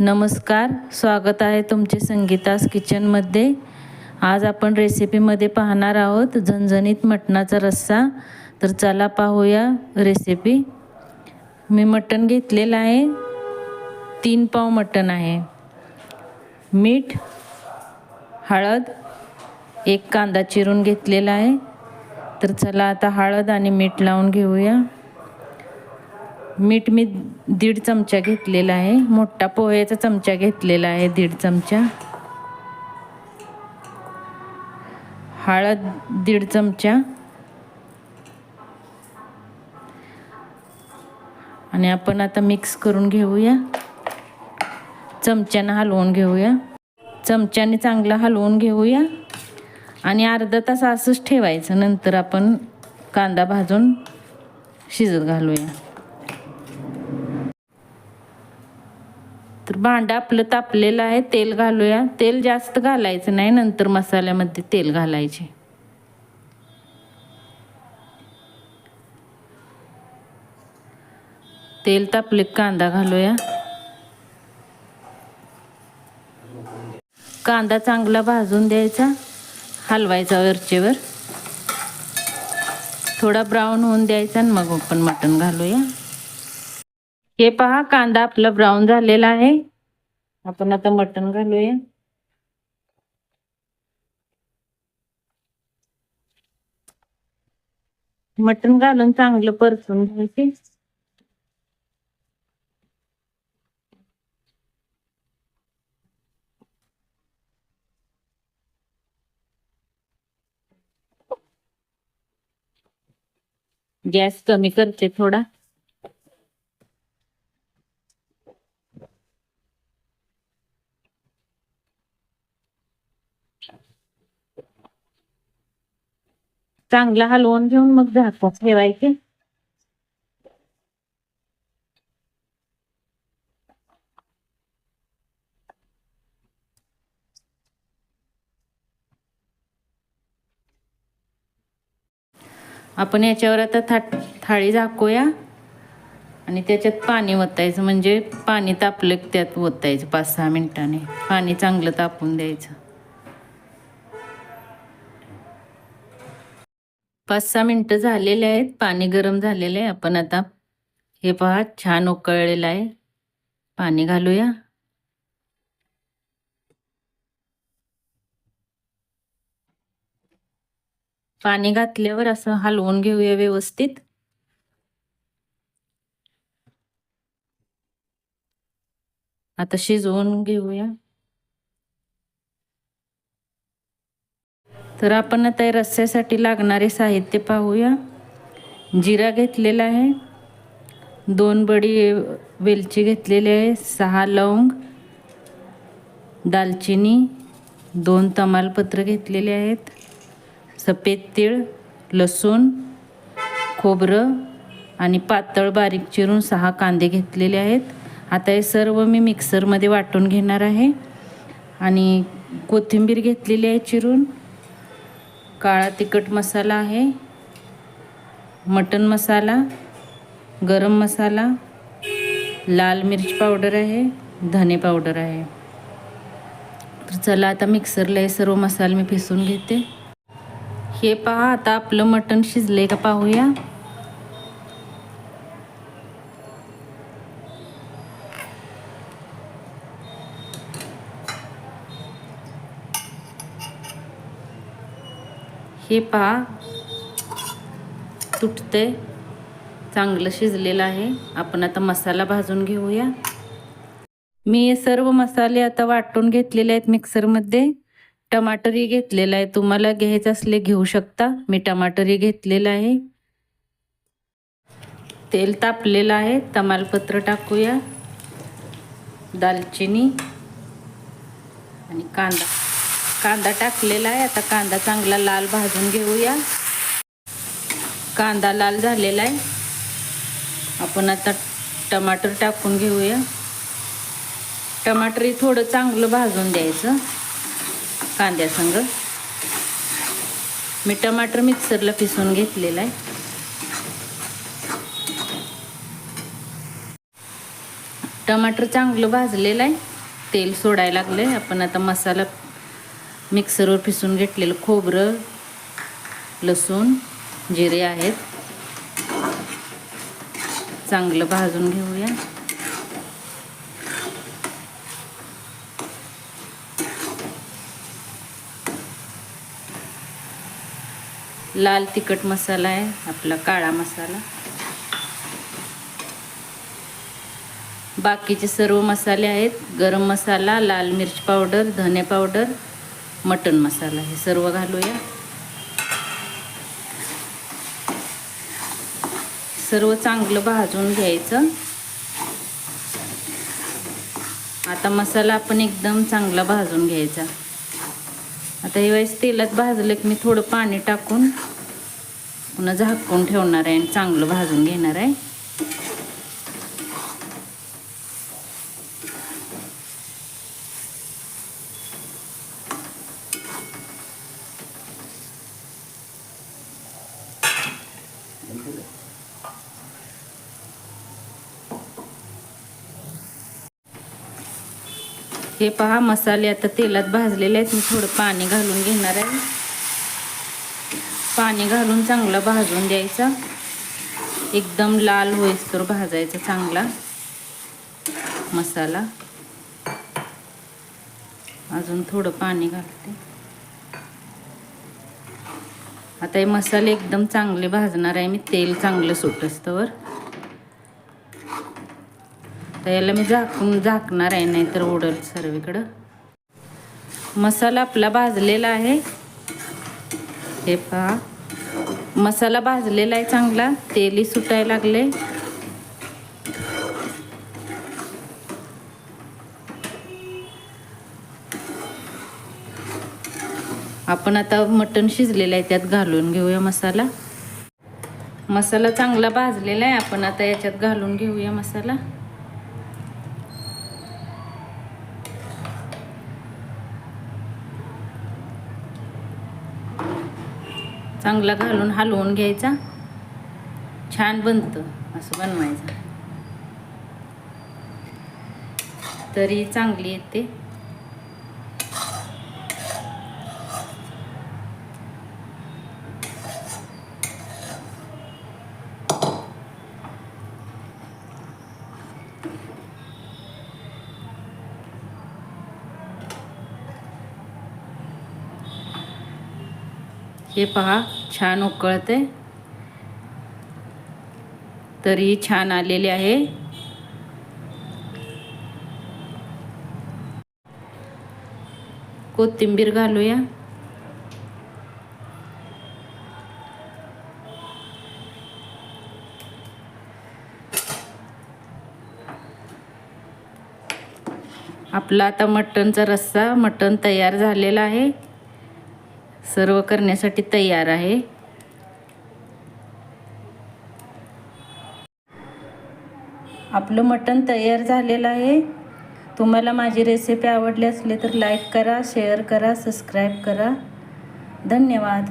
नमस्कार स्वागत आहे तुमचे संगीतास किचनमध्ये. आज आपण रेसिपीमध्ये पाहणार आहोत झणझणीत मटणाचा रस्सा. तर चला पाहूया रेसिपी. मी मटण घेतलेलं आहे. तीन पाव मटण आहे. मीठ हळद एक कांदा चिरून घेतलेला आहे. तर चला आता हळद आणि मीठ लावून घेऊया. मीठ मी दीड चमचा घेतलेला आहे. मोठा पोह्याचा चमचा घेतलेला आहे दीड चमचा. हळद दीड चमचा. आणि आपण आता मिक्स करून घेऊया. चमच्यानं हलवून घेऊया. चमच्याने चांगलं हलवून घेऊया. आणि अर्धा तास असंच ठेवायचं. नंतर आपण कांदा भाजून शिजत घालूया. तर भांडं आपलं तापलेलं आहे तेल घालूया. तेल जास्त घालायचं नाही नंतर मसाल्यामध्ये तेल घालायचे. तेल तापले कांदा घालूया. कांदा चांगला भाजून द्यायचा हलवायचा वरचेवर. थोडा ब्राऊन होऊन द्यायचा आणि मग आपण मटण घालूया. हे पहा कांदा आपला ब्राऊन झालेला आहे. आपण आता मटण घालूया. मटण घालून चांगलं परतून घ्यायचे. गॅस कमी करते थोडा. चांगला हलवून घेऊन मग झाकून ठेवायचे. आपण याच्यावर आता था थाळी झाकूया. आणि त्याच्यात पाणी ओतायचं म्हणजे पाणी तापलं त्यात ओतायचं पाच सहा मिनिटांनी. पाणी चांगलं तापून द्यायचं. पाच सहा मिनटं झालेले आहेत. पाणी गरम झालेलं आहे. आपण आता हे पहा छान उकळलेलं आहे. पाणी घालूया. पाणी घातल्यावर असं हलवून घेऊया व्यवस्थित. आता शिजवून घेऊया. तर आपण आता रस्स्यासाठी लागणारे साहित्य पाहूया. जिरा घेतलेला आहे. दोन बडी वेलची घेतलेली आहे. सहा लवंग दालचिनी दोन तमालपत्र घेतलेले आहेत. सफेद तीळ लसूण खोबरं आणि पातळ बारीक चिरून सहा कांदे घेतलेले आहेत. आता हे सर्व मी मिक्सरमध्ये वाटून घेणार आहे. आणि कोथिंबीर घेतलेली आहे चिरून. काळा तिखट मसाला आहे मटन मसाला गरम मसाला लाल मिरची पावडर आहे धने पावडर आहे. तर चला आता मिक्सरला हे सर्व मसाले मी पिसून घेते. हे पहा आता आपलं मटण शिजले का पाहूया. हे पहा. तुटते चांगलं शिजलेलं आहे. आपण आता मसाला भाजून घेऊया. मी सर्व मसाले आता वाटून घेतलेले आहेत मिक्सरमध्ये. टमाटरही घेतलेला आहे. तुम्हाला घ्यायचं असले घेऊ शकता. मी टमाटरही घेतलेलं आहे. तेल तापलेलं आहे. तमालपत्र टाकूया. दालचिनी आणि कांदा. कांदा टाकलेला आहे. आता कांदा चांगला लाल भाजून घेऊया. कांदा लाल झालेला आहे. आपण आता टमाटर टाकून घेऊया. टमाटरही थोडं चांगलं भाजून द्यायचं. कांद्यासंग. मी टमाटर मिक्सरला पिसून घेतलेला आहे. टमाटर चांगलं भाजलेलं आहे. तेल सोडायला लागलं आहे आपण आता मसाला मिक्सरवर पिसून घेतलेलं खोबरं लसूण जिरे आहेत. चांगलं भाजून घेऊया. लाल तिखट मसाला आहे आपला काळा मसाला. बाकीचे सर्व मसाले आहेत. गरम मसाला लाल मिरच पावडर धने पावडर मटन मसाला हे सर्व घालूया. सर्व चांगलं भाजून घ्यायचं. आता मसाला आपण एकदम चांगला भाजून घ्यायचा. आता हे वेळेस तेलात भाजलं की मी थोडं पाणी टाकून पुन्हा झाकून ठेवणार आहे आणि चांगलं भाजून घेणार आहे. हे पहा मसाले आता तेलात भाजलेले आहेत. मी थोडं पाणी घालून घेणार आहे. पाणी घालून चांगला भाजून द्यायचा एकदम लाल होईस तर भाजायचा चांगला मसाला. अजून थोडं पाणी घालते. आता हे मसाले एकदम चांगले भाजणार आहे मी. तेल चांगलं सुटस्तवर. तर याला मी झाकून झाकणार आहे नाहीतर उडल सर्वीकडं. मसाला आपला भाजलेला आहे. हे पहा. मसाला भाजलेला आहे चांगला. तेलही सुटायला लागले. आपण आता मटण शिजलेलं आहे त्यात घालून घेऊया मसाला. मसाला चांगला भाजलेला आहे. आपण आता याच्यात घालून घेऊया मसाला. चांगला घालून हलवून घ्यायचा. छान बनतं असं बनवायचं. तरी चांगली येते. हे पहा छान उकळते. तरी छान आलेले आहे. कोथिंबीर घालूया. आपला आता मटणचा रस्सा मटण तयार झालेला आहे. सर्व करण्यासाठी तयार आहे. आपलं मटण तयार झालेलं आहे. तुम्हाला माझी रेसिपी आवडली असली तर लाईक करा शेअर करा सबस्क्राईब करा. धन्यवाद.